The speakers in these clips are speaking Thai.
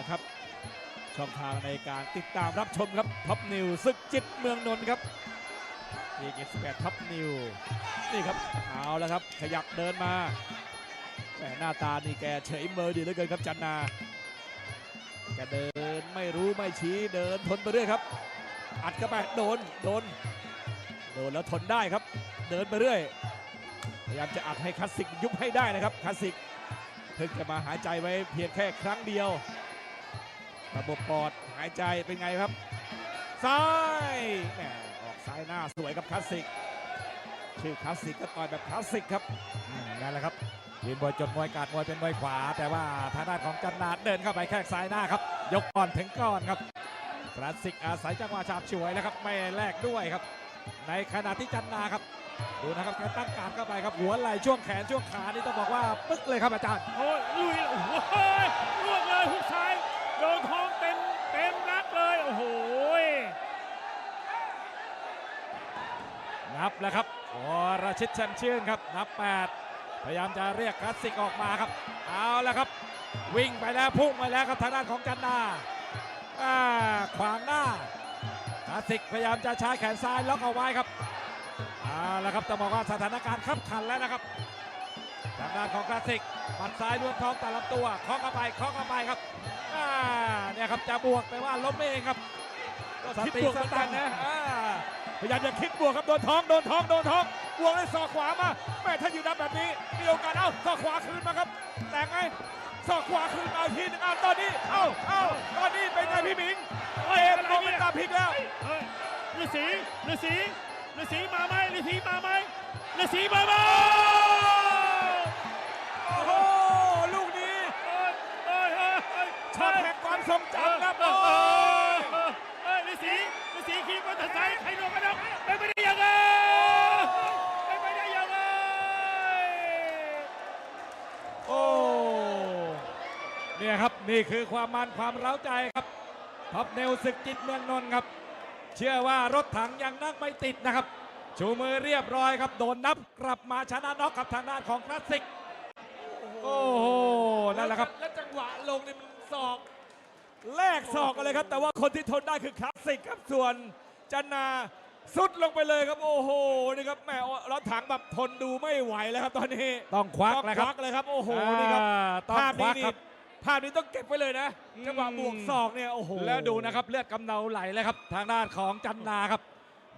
นะครับ ช่องทางในการติดตามรับชมครับท็อปนิวศึกจิตเมืองนนท์ครับทีเกสแปดท็อปนิวนี่ครับเอาแล้วครับ ขยับเดินมาแหมหน้าตานี่แกเฉยเมยดีเหลือเกินครับจันนาแกเดินไม่รู้ไม่ชี้เดินทนไปเรื่อยครับ อัดเข้าไปโดนโดนโดนแล้วทนได้ครับ เดินไปเรื่อยพยายามจะอัดให้คลาสสิกยุบให้ได้นะครับคลาสสิกเพิ่งจะมาหายใจไว้เพียงแค่ครั้งเดียว ระบบปอดหายใจเป็นไงครับ ซ้ายแหมออกซ้ายหน้าสวยครับคลาสสิก ชื่อคลาสสิกก็ต่อยแบบคลาสสิกครับอืมนั่นแหละครับยืนมวยจดมวยกาดมวยเป็นมวยขวา แต่ว่าทางด้านของจันนาเดินเข้าไปแข้งซ้ายหน้าครับ ยกก่อนถึงก่อนครับคลาสสิกอาศัยจังหวะฉาบฉวยแล้วครับไม่แลกด้วยครับ ในขณะที่จันนาครับดูนะครับแกตั้งการเข้าไปครับหัวไหล่ช่วงแขนช่วงขานี่ต้องบอกว่าปึ๊กเลยครับอาจารย์โอ้ยลุยโอ้โหล่วงเลยหุกซ้ายโดนท้องเต็มเต็มรักเลย โอ้โห นับ แล้วครับวรชิตชันชื่นครับนับ 8 พยายามจะเรียกคลาสสิกออกมาครับ เอาแล้วครับ วิ่งไปแล้วพุ่งไปแล้วครับทางด้านของจันนาอ่าขวางหน้าคลาสสิกพยายามจะใช้แขนซ้ายล็อกเอาไว้ครับเอาแล้วครับต้องบอกว่าสถานการณ์ขับขันแล้วนะครับทางด้านของคลาสสิกหมัดซ้ายรวมท้องแต่ลำตัวเคาะเข้าไปเคาะเข้าไปครับอ่าเนี่ยครับจะบวกแต่ว่าล้มเองครับก็คิดบวกเหมือนกันนะอ่า พยายามจะคิดบวกครับโดนท้องโดนท้องโดนท้องบวกด้วยศอกขวามาแม่ถ้าอยู่ดับแบบนี้มีโอกาสเอ้าศอกขวาคืนมาครับ แต่ไงศอกขวาคืนมาอีกทีหนึงอ้าวตอนนี้เอ้าเอ้าตอนนี้เป็นไงพี่หมิงเกมลงเป็นตาพลิกแล้วเฮ้ยฤาษีฤาษีฤาษีมาไหมฤาษีมาไหมฤาษีมาไหมโอ้โหลูกนี้เอ้ยเอ้ยเออช็อตแห่งความทรงจำครับ เอ โอ้ อย เอ้ยฤาษีฤาษีขี่มอเตอร์ไซค์ใครโดนกระดกเป็นไปได้ยังไงเป็นไปได้ยังไงโอ้เนี่ยครับนี่คือความมันความเร้าใจครับท็อปเนวศึกจิตเมืองนนท์ครับ เชื่อว่ารถถังยังนั่งไม่ติดนะครับ ชูมือเรียบร้อยครับโดนนับกลับมาชนะน็อกกับทางด้านของคลาสสิก โอ้โหนั่นแหละครับ แล้วจังหวะลงนี่มันศอก แลกศอกกันเลยครับ แต่ว่าคนที่ทนได้คือคลาสสิกครับส่วน จันนาสุดลงไปเลยครับโอ้โหนี่ครับแหมรถถังแบบทนดูไม่ไหวแล้วครับตอนนี้ต้องควักต้องแล้วคครับวักเลยครับโอ้โหนี่ครับอ่าต้องภาพคนี้วักนี่ครับภาพนี้ต้องเก็บไว้เลยนะอืมจังหวะบวกศอกเนี่ยโอ้โหแล้วดูนะครับเลือดกำเดาไหลเลยครับ ทางด้านของจันนาครับ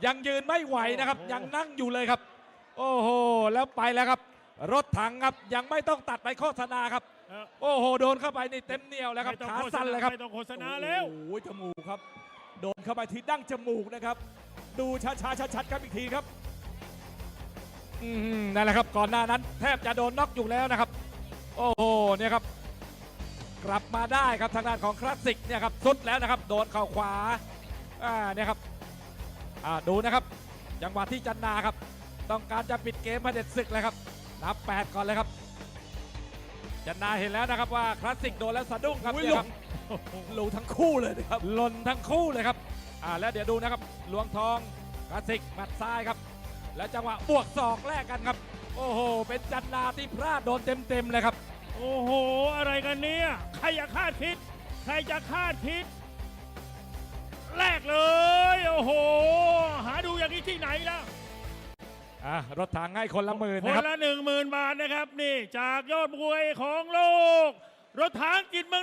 ยังยืนไม่ไหวนะครับ ยังนั่งอยู่เลยครับ โอ้โหแล้วไปแล้วครับ รถถังครับยังไม่ต้องตัดไปโฆษณาครับเออโอ้โหโดนเข้าไปนี่เต็มเหนียวแล้วครับไม่ต้องขาโฆษสั่นณาเลยครับไม่ต้องโฆษณาแล้วโอ้โหจมูกครับ โดนเข้าไปที่ดั้งจมูกนะครับ ดูช้าๆชัดๆครับอีกทีครับอืมนั่นแหละครับก่อนหน้านั้น แทบจะโดนน็อกอยู่แล้วนะครับ โอ้โหเนี่ยครับ กลับมาได้ครับทางด้านของคลาสสิกเนี่ยครับสุดแล้วนะครับ โดนเข่าขวาอ่าเนี่ยครับอ่าดูนะครับจังหวะที่จันนาครับ ต้องการจะปิดเกมมาเด็ดศึกเลยครับนับ 8 ก่อนเลยครับจันนาเห็นแล้วนะครับว่าคลาสสิกโดนแล้วสะดุ้งครับอุ้ยเนี่ยครับ ลงทั้งคู่เลยนะครับ หล่นทั้งคู่เลยครับ อ่าแล้วเดี๋ยวดูนะครับหลวงทองคลาสสิกหมัดซ้ายครับ แล้วจังหวะบวกศอกแลกกันครับ โอ้โห เป็นจันนาที่พลาดโดนเต็มๆเลยครับ โอ้โห อะไรกันเนี่ย ใครจะคาดคิด ใครจะคาดคิด แรกเลย โอ้โห หาดูอย่างนี้ที่ไหนล่ะอะรถถังให้คนละหมื่นคนะนครับ ละหนึ่งหมื่นบาทนะครับ นี่ จากยอดมวยของโลก รถถังกินเมืองนนท์